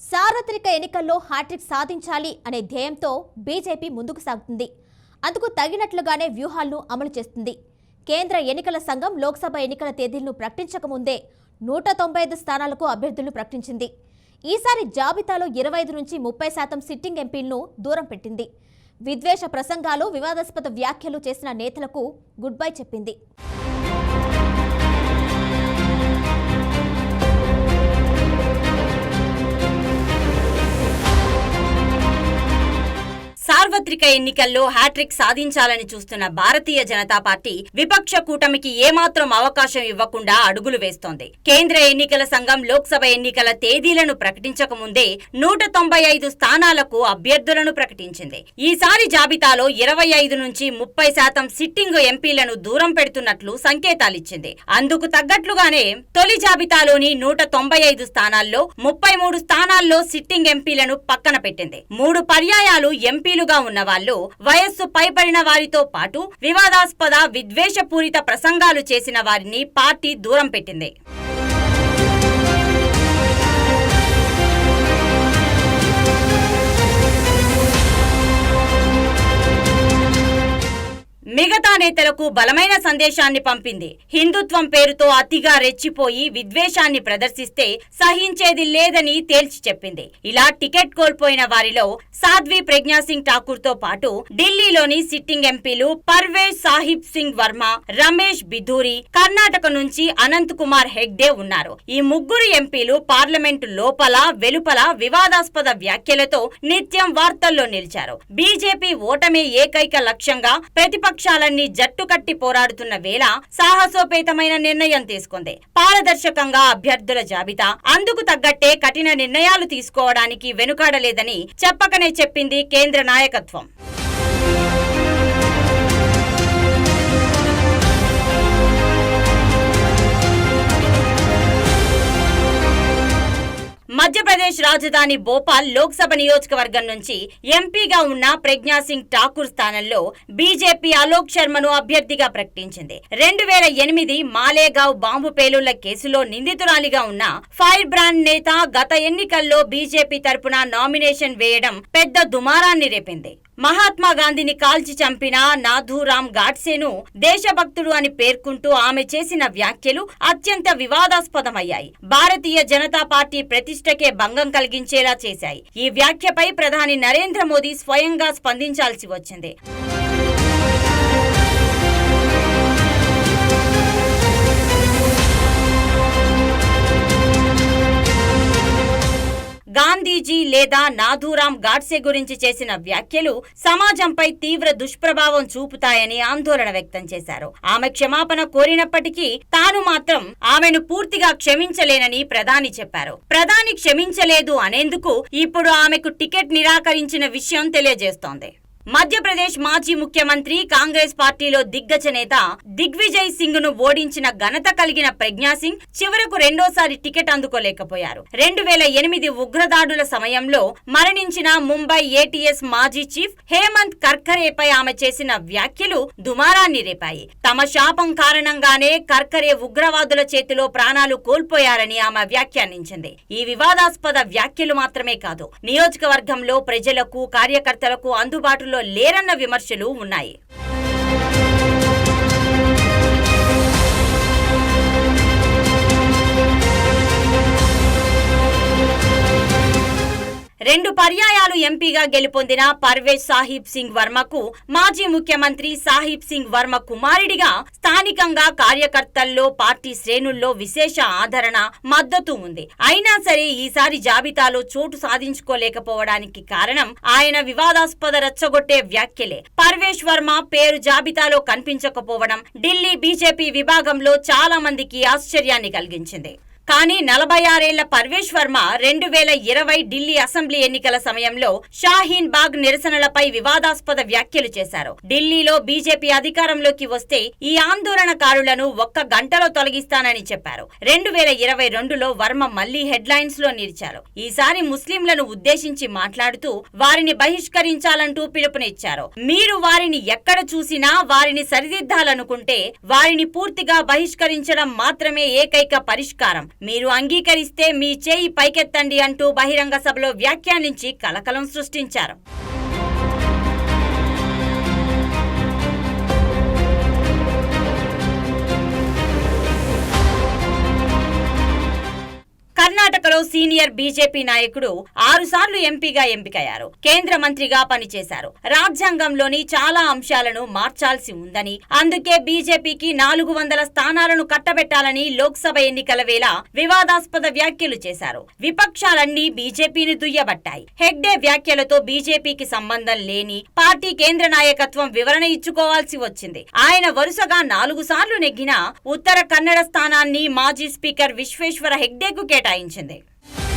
సార్వత్రిక ఎన్నికల్లో హ్యాట్రిక్ సాధించాలి అనే ధ్యేయంతో బీజేపీ ముందుకు సాగుతుంది. అందుకు తగినట్లుగానే వ్యూహాలను అమలు చేస్తుంది. కేంద్ర ఎన్నికల సంఘం లోక్సభ ఎన్నికల తేదీలను ప్రకటించకముందే నూట తొంభై ఐదు స్థానాలకు అభ్యర్థులను ప్రకటించింది. ఈసారి జాబితాలో ఇరవై ఐదు నుంచి ముప్పై శాతం సిట్టింగ్ ఎంపీలను దూరం పెట్టింది. విద్వేష ప్రసంగాలు వివాదాస్పద వ్యాఖ్యలు చేసిన నేతలకు గుడ్ బై చెప్పింది. సార్వత్రిక ఎన్నికల్లో హ్యాట్రిక్ సాధించాలని చూస్తున్న భారతీయ జనతా పార్టీ విపక్ష కూటమికి ఏమాత్రం అవకాశం ఇవ్వకుండా అడుగులు వేస్తోంది. కేంద్ర ఎన్నికల సంఘం లోక్సభ ఎన్నికల తేదీలను ప్రకటించక ముందే నూట తొంభై ఐదు స్థానాలకు అభ్యర్థులను ప్రకటించింది. ఈసారి జాబితాలో ఇరవై ఐదు నుంచి ముప్పై శాతం సిట్టింగ్ ఎంపీలను దూరం పెడుతున్నట్లు సంకేతాలిచ్చింది. అందుకు తగ్గట్లుగానే తొలి జాబితాలోని నూట తొంభై ఐదు స్థానాల్లో ముప్పై మూడు స్థానాల్లో సిట్టింగ్ ఎంపీలను పక్కన పెట్టింది. మూడు పర్యాయాలు ఎంపీలుగా ఉన్న వాళ్ళు వయస్సు పైబడిన వారితో పాటు వివాదాస్పద విద్వేషపూరిత ప్రసంగాలు చేసిన వారిని పార్టీ దూరం పెట్టింది. నేతలకు బలమైన సందేశాన్ని పంపింది. హిందుత్వం పేరుతో అతిగా రెచ్చిపోయి విద్వేషాన్ని ప్రదర్శిస్తే సహించేది లేదని తేల్చి చెప్పింది. ఇలా టికెట్ కోల్పోయిన వారిలో సాధ్వి ప్రజ్ఞాసింగ్ ఠాకూర్తో పాటు ఢిల్లీలోని సిట్టింగ్ ఎంపీలు పర్వేజ్ సాహిబ్ సింగ్ వర్మ రమేష్ బిధూరి కర్ణాటక నుంచి అనంత్ కుమార్ హెగ్డే ఉన్నారు. ఈ ముగ్గురు ఎంపీలు పార్లమెంటు లోపల వెలుపల వివాదాస్పద వ్యాఖ్యలతో నిత్యం వార్తల్లో నిలిచారు. బీజేపీ ఓటమే ఏకైక లక్ష్యంగా ప్రతిపక్షాలన్నీ జట్టు కట్టి పోరాడుతున్న వేళ సాహసోపేతమైన నిర్ణయం తీసుకుంది. పారదర్శకంగా అభ్యర్థుల జాబితా అందుకు తగ్గట్టే కఠిన నిర్ణయాలు తీసుకోవడానికి వెనుకాడలేదని చెప్పకనే చెప్పింది కేంద్ర నాయకత్వం. ఆంధ్రప్రదేశ్ రాజధాని భోపాల్ లోక్సభ నియోజకవర్గం నుంచి ఎంపీగా ఉన్న ప్రజ్ఞాసింగ్ ఠాకూర్ స్థానంలో బీజేపీ అలోక్ శర్మను అభ్యర్థిగా ప్రకటించింది. రెండు వేల ఎనిమిది మాలేగావ్ బాంబు పేలుళ్ళ కేసులో నిందితురాలిగా ఉన్న ఫైర్ బ్రాండ్ నేత గత ఎన్నికల్లో బీజేపీ తరపున నామినేషన్ వేయడం పెద్ద దుమారాన్ని రేపింది. మహాత్మా గాంధీని కాల్చి చంపిన నాథూరామ్ గాడ్సేను దేశభక్తుడు అని పేర్కొంటూ ఆమె చేసిన వ్యాఖ్యలు అత్యంత వివాదాస్పదమయ్యాయి. భారతీయ జనతా పార్టీ ప్రతిష్టకే భంగం కలిగించేలా చేశాయి. ఈ వ్యాఖ్యపై ప్రధాని నరేంద్ర మోదీ స్వయంగా స్పందించాల్సి వచ్చింది. గాంధీజీ లేదా నాథూరాం గాడ్సే గురించి చేసిన వ్యాఖ్యలు సమాజంపై తీవ్ర దుష్ప్రభావం చూపుతాయని ఆందోళన వ్యక్తం చేశారు. ఆమె క్షమాపణ కోరినప్పటికీ తాను మాత్రం ఆమెను పూర్తిగా క్షమించలేనని ప్రధాని చెప్పారు. ప్రధాని క్షమించలేదు అనేందుకు ఇప్పుడు ఆమెకు టికెట్ నిరాకరించిన విషయం తెలియజేస్తోంది. మధ్యప్రదేశ్ మాజీ ముఖ్యమంత్రి కాంగ్రెస్ పార్టీలో దిగ్గజ నేత దిగ్విజయ్ సింగ్ను ఓడించిన ఘనత కలిగిన ప్రజ్ఞాసింగ్ చివరకు రెండోసారి టికెట్ అందుకోలేకపోయారు. రెండు వేల ఎనిమిది ఉగ్రదాడుల సమయంలో మరణించిన ముంబై ఏటీఎస్ మాజీ చీఫ్ హేమంత్ కర్కరేపై ఆమె చేసిన వ్యాఖ్యలు దుమారాన్ని రేపాయి. తమ శాపం కారణంగానే కర్కరే ఉగ్రవాదుల చేతిలో ప్రాణాలు కోల్పోయారని ఆమె వ్యాఖ్యానించింది. ఈ వివాదాస్పద వ్యాఖ్యలు మాత్రమే కాదు నియోజకవర్గంలో ప్రజలకు కార్యకర్తలకు అందుబాటులో లేరన్న విమర్శలు ఉన్నాయి. రెండు పర్యాయాలు ఎంపీగా గెలుపొందిన పర్వేజ్ సాహిబ్ సింగ్ వర్మకు మాజీ ముఖ్యమంత్రి సాహిబ్ సింగ్ వర్మ కుమారుడిగా స్థానికంగా కార్యకర్తల్లో పార్టీ శ్రేణుల్లో విశేష ఆదరణ మద్దతు ఉంది. అయినా సరే ఈసారి జాబితాలో చోటు సాధించుకోలేకపోవడానికి కారణం ఆయన వివాదాస్పద రెచ్చగొట్టే వ్యాఖ్యలే. పర్వేష్ వర్మ పేరు జాబితాలో కనిపించకపోవడం ఢిల్లీ బీజేపీ విభాగంలో చాలా మందికి ఆశ్చర్యాన్ని కలిగించింది. కానీ నలభై ఆరేళ్ళ పర్వేష్ వర్మ రెండు వేల ఇరవై ఢిల్లీ అసెంబ్లీ ఎన్నికల సమయంలో షాహీన్ బాగ్ నిరసనలపై వివాదాస్పద వ్యాఖ్యలు చేశారు. ఢిల్లీలో బీజేపీ అధికారంలోకి వస్తే ఈ ఆందోళనకారులను ఒక్క గంటలో తొలగిస్తానని చెప్పారు. రెండు వేల ఇరవై రెండులో వర్మ మళ్ళీ హెడ్లైన్స్లో నిలిచారు. ఈసారి ముస్లింలను ఉద్దేశించి మాట్లాడుతూ వారిని బహిష్కరించాలంటూ పిలుపునిచ్చారు. మీరు వారిని ఎక్కడ చూసినా వారిని సరిదిద్దాలనుకుంటే వారిని పూర్తిగా బహిష్కరించడం మాత్రమే ఏకైక పరిష్కారం. మీరు అంగీకరిస్తే మీ చేయి పైకెత్తండి అంటూ బహిరంగ సభలో వ్యాఖ్యానించి కలకలం సృష్టించారు. సీనియర్ బీజేపీ నాయకుడు ఆరుసార్లు ఎంపీగా ఎంపికయ్యారు. కేంద్ర మంత్రిగా పనిచేశారు. రాజ్యాంగంలోని చాలా అంశాలను మార్చాల్సి ఉందని అందుకే బీజేపీకి నాలుగు వందల స్థానాలను కట్టబెట్టాలని లోక్సభ ఎన్నికల వేళ వివాదాస్పద వ్యాఖ్యలు చేశారు. విపక్షాలన్నీ బీజేపీని దుయ్యబట్టాయి. హెగ్డే వ్యాఖ్యలతో బీజేపీకి సంబంధం లేని పార్టీ కేంద్ర నాయకత్వం వివరణ ఇచ్చుకోవాల్సి వచ్చింది. ఆయన వరుసగా నాలుగు సార్లు నెగ్గిన ఉత్తర కన్నడ స్థానాన్ని మాజీ స్పీకర్ విశ్వేశ్వర హెగ్డేకు కేటాయించింది.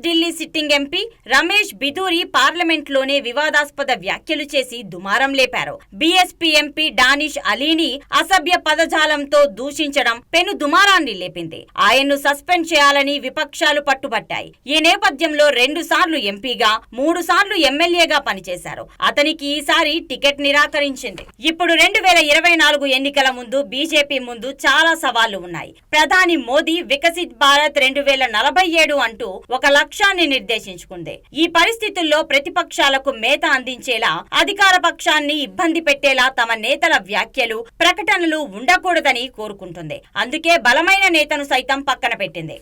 Delhi sitting MP Ramesh Bidhuri పార్లమెంట్లోనే వివాదాస్పద వ్యాఖ్యలు చేసి దుమారం లేపారు. బీఎస్పీ ఎంపీ డానిష్ అలీని అసభ్య పదజాలంతో దూషించడం పెను దుమారాన్ని లేపింది. ఆయన్ను సస్పెండ్ చేయాలని విపక్షాలు పట్టుబట్టాయి. ఈ నేపథ్యంలో రెండు సార్లు ఎంపీగా మూడు సార్లు ఎమ్మెల్యేగా పనిచేశారు. అతనికి ఈసారి టికెట్ నిరాకరించింది. ఇప్పుడు రెండు వేల ఇరవై నాలుగు ఎన్నికల ముందు బీజేపీ ముందు చాలా సవాళ్ళు ఉన్నాయి. ప్రధాని మోదీ వికసిత్ భారత్ రెండు వేల నలభై ఏడు అంటూ ఒక లక్ష్యాన్ని నిర్దేశించుకుంది. ఈ పరిస్థితుల్లో ప్రతిపక్షాలకు మేత అందించేలా అధికార పక్షాన్ని ఇబ్బంది పెట్టేలా తమ నేతల వ్యాఖ్యలు ప్రకటనలు ఉండకూడదని కోరుకుంటుంది. అందుకే బలమైన నేతను సైతం పక్కన పెట్టింది.